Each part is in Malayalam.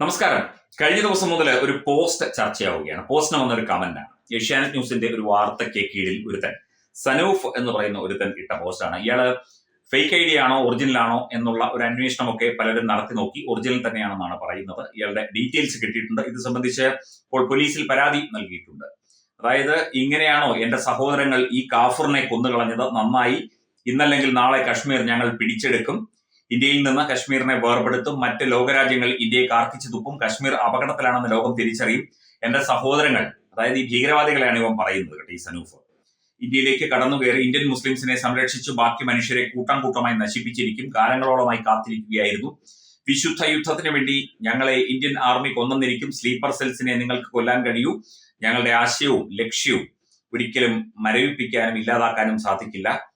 നമസ്കാരം. കഴിഞ്ഞ ദിവസം മുതൽ ഒരു പോസ്റ്റ് ചർച്ചയാവുകയാണ്. പോസ്റ്റിന് വന്ന ഒരു കമന്റാണ് ഏഷ്യാനെറ്റ് ന്യൂസിന്റെ ഒരു വാർത്തയ്ക്ക് കീഴിൽ ഒരുത്തൻ സനൂഫ് എന്ന് പറയുന്ന ഒരുത്തൻ ഇട്ട പോസ്റ്റാണ് ഇയാൾ ഫേക്ക് ഐ ഡി ആണോ ഒറിജിനൽ ആണോ എന്നുള്ള ഒരു അന്വേഷണമൊക്കെ പലരും നടത്തി നോക്കി ഒറിജിനൽ തന്നെയാണെന്നാണ് പറയുന്നത്. ഇയാളുടെ ഡീറ്റെയിൽസ് കിട്ടിയിട്ടുണ്ട്. ഇത് സംബന്ധിച്ച് ഇപ്പോൾ പോലീസിൽ പരാതി നൽകിയിട്ടുണ്ട്. അതായത് ഇങ്ങനെയാണോ എന്റെ സഹോദരങ്ങൾ ഈ കാഫറിനെ കൊന്നുകളഞ്ഞത്? നന്നായി. ഇന്നല്ലെങ്കിൽ നാളെ കശ്മീർ ഞങ്ങൾ പിടിച്ചെടുക്കും. ഇന്ത്യയിൽ നിന്ന് കശ്മീരിനെ വേർപെടുത്തും മറ്റ് ലോകരാജ്യങ്ങൾ ഇന്ത്യയെ കാർക്കിച്ചു തുപ്പും കശ്മീർ അപകടത്തിലാണെന്ന് ലോകം തിരിച്ചറിയും. എന്റെ സഹോദരങ്ങൾ അതായത് ഈ ഭീകരവാദികളെയാണ് ഇവൻ പറയുന്നത് കേട്ടോ ഈ സനൂഫ്. ഇന്ത്യയിലേക്ക് കടന്നു കയറി ഇന്ത്യൻ മുസ്ലിംസിനെ സംരക്ഷിച്ചു ബാക്കി മനുഷ്യരെ കൂട്ടം കൂട്ടമായി നശിപ്പിച്ചിരിക്കും കാലങ്ങളോളമായി കാത്തിരിക്കുകയായിരുന്നു. വിശുദ്ധ യുദ്ധത്തിന് വേണ്ടി ഞങ്ങളെ ഇന്ത്യൻ ആർമി കൊന്നെന്നിരിക്കും. സ്ലീപ്പർ സെൽസിനെ നിങ്ങൾക്ക് കൊല്ലാൻ കഴിയൂ. ഞങ്ങളുടെ ആശയവും ലക്ഷ്യവും ഒരിക്കലും മരവിപ്പിക്കാനും ഇല്ലാതാക്കാനും സാധിക്കില്ല.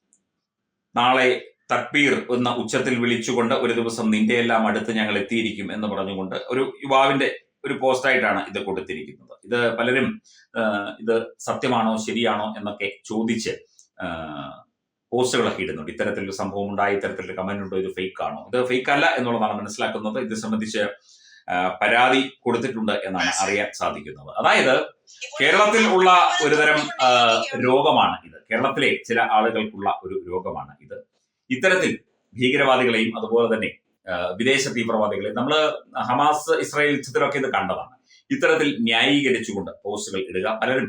നാളെ തക്ബീർ എന്ന ഉച്ചത്തിൽ വിളിച്ചുകൊണ്ട് ഒരു ദിവസം നിന്റെ എല്ലാം അടുത്ത് ഞങ്ങൾ എത്തിയിരിക്കും എന്ന് പറഞ്ഞുകൊണ്ട് ഒരു യുവാവിന്റെ ഒരു പോസ്റ്റായിട്ടാണ് ഇത് കൊടുത്തിരിക്കുന്നത്. ഇത് പലരും ഇത് സത്യമാണോ ശരിയാണോ എന്നൊക്കെ ചോദിച്ച് പോസ്റ്റുകളൊക്കെ ഇടുന്നുണ്ട്. ഇത്തരത്തിലൊരു സംഭവം ഉണ്ടായി ഇത്തരത്തിലൊരു കമന്റ് ഉണ്ടോ ഇത് ഫേക്ക് ആണോ? ഇത് ഫേക്ക് അല്ല എന്നുള്ളതാണ് മനസ്സിലാക്കുന്നത്. ഇത് സംബന്ധിച്ച് പരാതി കൊടുത്തിട്ടുണ്ട് എന്നാണ് അറിയാൻ സാധിക്കുന്നത്. അതായത് കേരളത്തിൽ ഉള്ള ഒരുതരം രോഗമാണ് ഇത്. കേരളത്തിലെ ചില ആളുകൾക്കുള്ള ഒരു രോഗമാണ് ഇത്. ഇത്തരത്തിൽ ഭീകരവാദികളെയും അതുപോലെ തന്നെ വിദേശ തീവ്രവാദികളെയും നമ്മൾ ഹമാസ് ഇസ്രായേൽ യുദ്ധത്തിലൊക്കെ ഇത് കണ്ടതാണ്. ഇത്തരത്തിൽ ന്യായീകരിച്ചുകൊണ്ട് പോസ്റ്റുകൾ ഇടുക. പലരും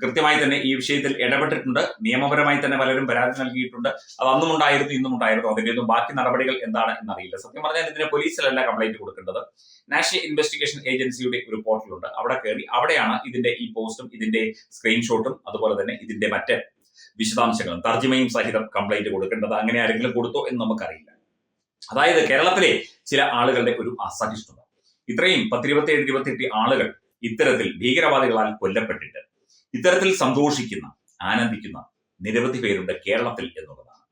കൃത്യമായി തന്നെ ഈ വിഷയത്തിൽ ഇടപെട്ടിട്ടുണ്ട്. നിയമപരമായി തന്നെ പലരും പരാതി നൽകിയിട്ടുണ്ട്. അത് അന്നും ഉണ്ടായിരുന്നു ഇന്നും ഉണ്ടായിരുന്നു. അതിന്റെ ഒന്നും ബാക്കി നടപടികൾ എന്താണ് എന്നറിയില്ല. സത്യം പറഞ്ഞാൽ ഇതിന് പോലീസിലല്ല കംപ്ലൈന്റ് കൊടുക്കേണ്ടത്. നാഷണൽ ഇൻവെസ്റ്റിഗേഷൻ ഏജൻസിയുടെ ഒരു പോർട്ടലുണ്ട് അവിടെ കയറി അവിടെയാണ് ഇതിന്റെ ഈ പോസ്റ്റും ഇതിന്റെ സ്ക്രീൻഷോട്ടും അതുപോലെ തന്നെ ഇതിന്റെ മറ്റ് വിശദാംശങ്ങളും തർജിമയും സഹിതം കംപ്ലൈന്റ് കൊടുക്കേണ്ടത് അങ്ങനെ ആരെങ്കിലും കൊടുത്തോ എന്ന് നമുക്കറിയില്ല. അതായത് കേരളത്തിലെ ചില ആളുകളുടെ ഒരു അസഹിഷ്ണുത. ഇത്രയും പത്തിരുപത്തിയേഴ് ഇരുപത്തിയെട്ട് ആളുകൾ ഇത്തരത്തിൽ ഭീകരവാദികളാൽ കൊല്ലപ്പെട്ടിട്ട് ഇത്തരത്തിൽ സന്തോഷിക്കുന്ന ആനന്ദിക്കുന്ന നിരവധി പേരുണ്ട് കേരളത്തിൽ എന്നുള്ളതാണ്.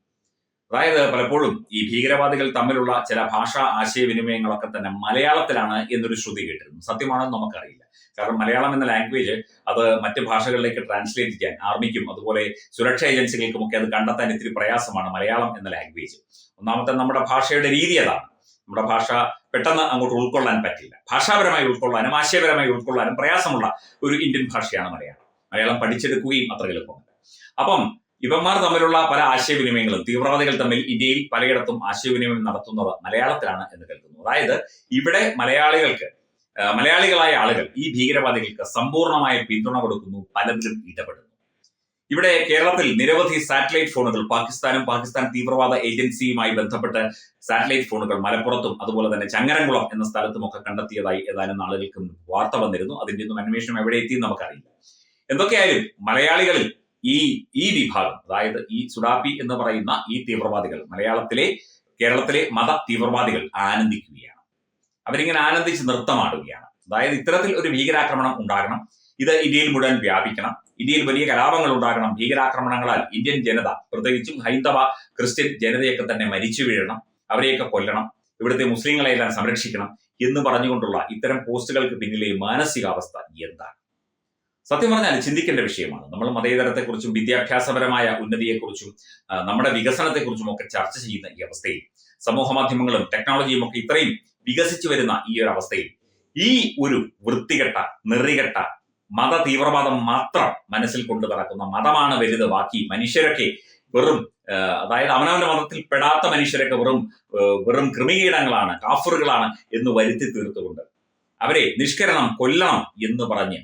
അതായത് പലപ്പോഴും ഈ ഭീകരവാദികൾ തമ്മിലുള്ള ചില ഭാഷാ ആശയവിനിമയങ്ങളൊക്കെ തന്നെ മലയാളത്തിലാണ് എന്നൊരു ശ്രുതി കേട്ടിരുന്നു. സത്യമാണെന്ന് നമുക്കറിയില്ല. കാരണം മലയാളം എന്ന ലാംഗ്വേജ് അത് മറ്റ് ഭാഷകളിലേക്ക് ട്രാൻസ്ലേറ്റ് ചെയ്യാൻ ആർമിക്കും അതുപോലെ സുരക്ഷാ ഏജൻസികൾക്കും ഒക്കെ അത് കണ്ടെത്താൻ ഇത്തിരി പ്രയാസമാണ് മലയാളം എന്ന ലാംഗ്വേജ് ഒന്നാമത്തെ നമ്മുടെ ഭാഷയുടെ രീതി അതാണ്. നമ്മുടെ ഭാഷ പെട്ടെന്ന് അങ്ങോട്ട് ഉൾക്കൊള്ളാൻ പറ്റില്ല. ഭാഷാപരമായി ഉൾക്കൊള്ളാനും ആശയപരമായി ഉൾക്കൊള്ളാനും പ്രയാസമുള്ള ഒരു ഇന്ത്യൻ ഭാഷയാണ് മലയാളം. മലയാളം പഠിച്ചെടുക്കുകയും അത്ര എളുപ്പമല്ല. അപ്പം ഇവന്മാർ തമ്മിലുള്ള പല ആശയവിനിമയങ്ങളും തീവ്രവാദികൾ തമ്മിൽ ഇന്ത്യയിൽ പലയിടത്തും ആശയവിനിമയം നടത്തുന്നത് മലയാളത്തിലാണ് എന്ന് കരുതുന്നു. അതായത് ഇവിടെ മലയാളികൾക്ക് മലയാളികളായ ആളുകൾ ഈ ഭീകരവാദികൾക്ക് സമ്പൂർണമായ പിന്തുണ കൊടുക്കുന്നു പലതിലും ഇടപെടുന്നു. ഇവിടെ കേരളത്തിൽ നിരവധി സാറ്റലൈറ്റ് ഫോണുകൾ പാകിസ്ഥാനും പാകിസ്ഥാൻ തീവ്രവാദ ഏജൻസിയുമായി ബന്ധപ്പെട്ട് സാറ്റലൈറ്റ് ഫോണുകൾ മലപ്പുറത്തും അതുപോലെ തന്നെ ചങ്ങരംകുളം എന്ന സ്ഥലത്തുമൊക്കെ കണ്ടെത്തിയതായി ഏതാനും നാളുകൾക്ക് വാർത്ത വന്നിരുന്നു. അതിന്റെ ഒന്നും അന്വേഷണം എവിടെ എത്തി നമുക്കറിയില്ല. എന്തൊക്കെയായാലും മലയാളികളിൽ ഈ ഈ വിഭാഗം അതായത് ഈ സുഡാപ്പി എന്ന് പറയുന്ന ഈ തീവ്രവാദികൾ മലയാളത്തിലെ കേരളത്തിലെ മത തീവ്രവാദികൾ ആനന്ദിക്കുകയാണ്. അവരിങ്ങനെ ആനന്ദിച്ച് നൃത്തമാടുകയാണ്. അതായത് ഇത്തരത്തിൽ ഒരു ഭീകരാക്രമണം ഉണ്ടാകണം. ഇത് ഇന്ത്യയിൽ മുഴുവൻ വ്യാപിക്കണം. ഇന്ത്യയിൽ വലിയ കലാപങ്ങൾ ഉണ്ടാകണം. ഭീകരാക്രമണങ്ങളാൽ ഇന്ത്യൻ ജനത പ്രത്യേകിച്ചും ഹൈന്ദവ ക്രിസ്ത്യൻ ജനതയൊക്കെ തന്നെ മരിച്ചു വീഴണം. അവരെയൊക്കെ കൊല്ലണം. ഇവിടുത്തെ മുസ്ലിങ്ങളെയെല്ലാം സംരക്ഷിക്കണം എന്ന് പറഞ്ഞുകൊണ്ടുള്ള ഇത്തരം പോസ്റ്റുകൾക്ക് പിന്നിലെ മാനസികാവസ്ഥ എന്താണ്? സത്യം പറഞ്ഞാൽ ചിന്തിക്കേണ്ട വിഷയമാണ്. നമ്മൾ മതേതരത്തെക്കുറിച്ചും വിദ്യാഭ്യാസപരമായ ഉന്നതിയെക്കുറിച്ചും നമ്മുടെ വികസനത്തെക്കുറിച്ചും ഒക്കെ ചർച്ച ചെയ്യുന്ന ഈ അവസ്ഥയിൽ സമൂഹ മാധ്യമങ്ങളും ടെക്നോളജിയും ഒക്കെ ഇത്രയും വികസിച്ചു വരുന്ന ഈ ഒരു അവസ്ഥയിൽ ഈ ഒരു വൃത്തികെട്ട നിറികെട്ട മത തീവ്രവാദം മാത്രം മനസ്സിൽ കൊണ്ടു നടക്കുന്ന മതമാണ് വലുത്. ബാക്കി മനുഷ്യരൊക്കെ വെറും അതായത് അവനവന്റെ മതത്തിൽ പെടാത്ത മനുഷ്യരൊക്കെ വെറും വെറും ക്രിമികീടങ്ങളാണ് കാഫറുകളാണ് എന്ന് വരുത്തി തീർത്തുകൊണ്ട്. അവരെ നിഷ്കരണം കൊല്ലണം എന്ന് പറഞ്ഞ്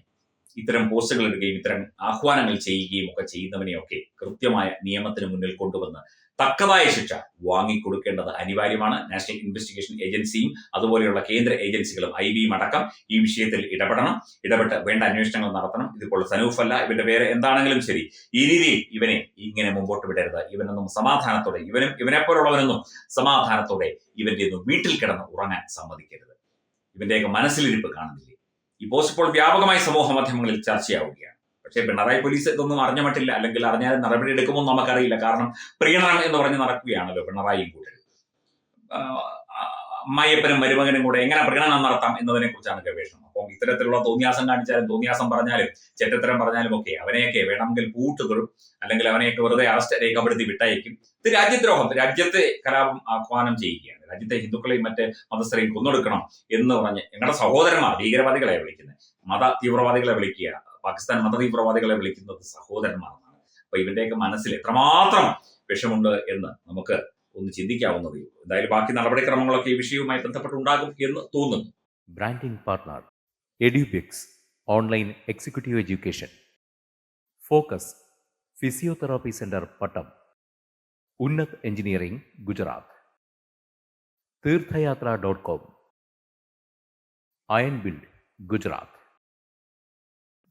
ഇത്തരം പോസ്റ്റുകൾ ഇടുകയും ഇത്തരം ആഹ്വാനങ്ങൾ ചെയ്യുകയും ഒക്കെ ചെയ്യുന്നവനെയൊക്കെ കൃത്യമായ നിയമത്തിന് മുന്നിൽ കൊണ്ടുവന്ന് തക്കതായ ശിക്ഷ വാങ്ങിക്കൊടുക്കേണ്ടത് അനിവാര്യമാണ്. നാഷണൽ ഇൻവെസ്റ്റിഗേഷൻ ഏജൻസിയും അതുപോലെയുള്ള കേന്ദ്ര ഏജൻസികളും ഐ ബിയും അടക്കം ഈ വിഷയത്തിൽ ഇടപെടണം. ഇടപെട്ട് വേണ്ട അന്വേഷണങ്ങൾ നടത്തണം. ഇതിപ്പോൾ സനൂഫ് അല്ല ഇവന്റെ പേര് എന്താണെങ്കിലും ശരി. ഈ രീതിയിൽ ഇവനെ ഇങ്ങനെ മുമ്പോട്ട് വിടരുത്. ഇവനൊന്നും സമാധാനത്തോടെ ഇവനും ഇവനെപ്പോലുള്ളവനൊന്നും സമാധാനത്തോടെ ഇവന്റെ ഒന്നും വീട്ടിൽ കിടന്ന് ഉറങ്ങാൻ സമ്മതിക്കരുത്. ഇവന്റെയൊക്കെ മനസ്സിലിരിപ്പ് കാണുന്നില്ലേ? ഈ പോസ്റ്റ് ഇപ്പോൾ വ്യാപകമായി സമൂഹ മാധ്യമങ്ങളിൽ ചർച്ചയാവുകയാണ്. പക്ഷേ പിണറായി പോലീസ് ഇതൊന്നും അറിഞ്ഞ മട്ടില്ല. അല്ലെങ്കിൽ അറിഞ്ഞാൽ നടപടി എടുക്കുമോ എന്ന് നമുക്കറിയില്ല. കാരണം പ്രീണനം എന്ന് പറഞ്ഞ് നടക്കുകയാണല്ലോ പിണറായി കൂടെ. അമ്മായിയപ്പനും മരുമകനും കൂടെ എങ്ങനെ പ്രകടനം നടത്താം എന്നതിനെ കുറിച്ചാണ് ഗവേഷണം. അപ്പം ഇത്തരത്തിലുള്ള തോന്നിയാസം കാണിച്ചാലും തോന്നിയാസം പറഞ്ഞാലും ചെറ്റത്തരം പറഞ്ഞാലും ഒക്കെ അവനെയൊക്കെ വേണമെങ്കിൽ പൂട്ടുകളും അല്ലെങ്കിൽ അവനെയൊക്കെ വെറുതെ അറസ്റ്റ് രേഖപ്പെടുത്തി വിട്ടയക്കും. ഇത് രാജ്യദ്രോഹം. രാജ്യത്തെ കലാപം ആഹ്വാനം ചെയ്യുകയാണ്. രാജ്യത്തെ ഹിന്ദുക്കളെയും മറ്റ് മതസ്ഥരെയും കൊന്നൊടുക്കണം എന്ന് പറഞ്ഞ് ഞങ്ങളുടെ സഹോദരന്മാർ ഭീകരവാദികളെ വിളിക്കുന്നത്. മത തീവ്രവാദികളെ വിളിക്കുക പാകിസ്ഥാൻ മത തീവ്രവാദികളെ വിളിക്കുന്നത് സഹോദരന്മാരെന്നാണ്. അപ്പൊ ഇവന്റെയൊക്കെ മനസ്സിൽ എത്രമാത്രം വിഷമുണ്ട് എന്ന് നമുക്ക് ഒന്ന് ചിന്തിക്കാവുന്നതേ ഉള്ളൂ. എന്തായാലും ബാക്കി നടപടിക്രമങ്ങളൊക്കെ ഈ വിഷയവുമായി ബന്ധപ്പെട്ടുണ്ടാകും എന്ന് തോന്നുന്നു. Branding partner Edubix online executive education focus physiotherapy centre Pattom Unnath engineering Gujarat Theerthayathra dot com iron build Gujarat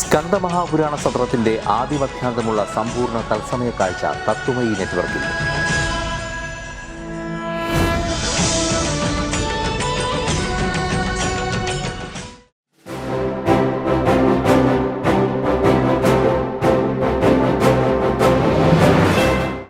സ്കന്ദമഹാപുരാണ സത്രത്തിന്റെ ആദിമധ്യാന്തമുള്ള സമ്പൂർണ തത്സമയ കാഴ്ച തത്വമയി നെറ്റ്വർക്കിൽ.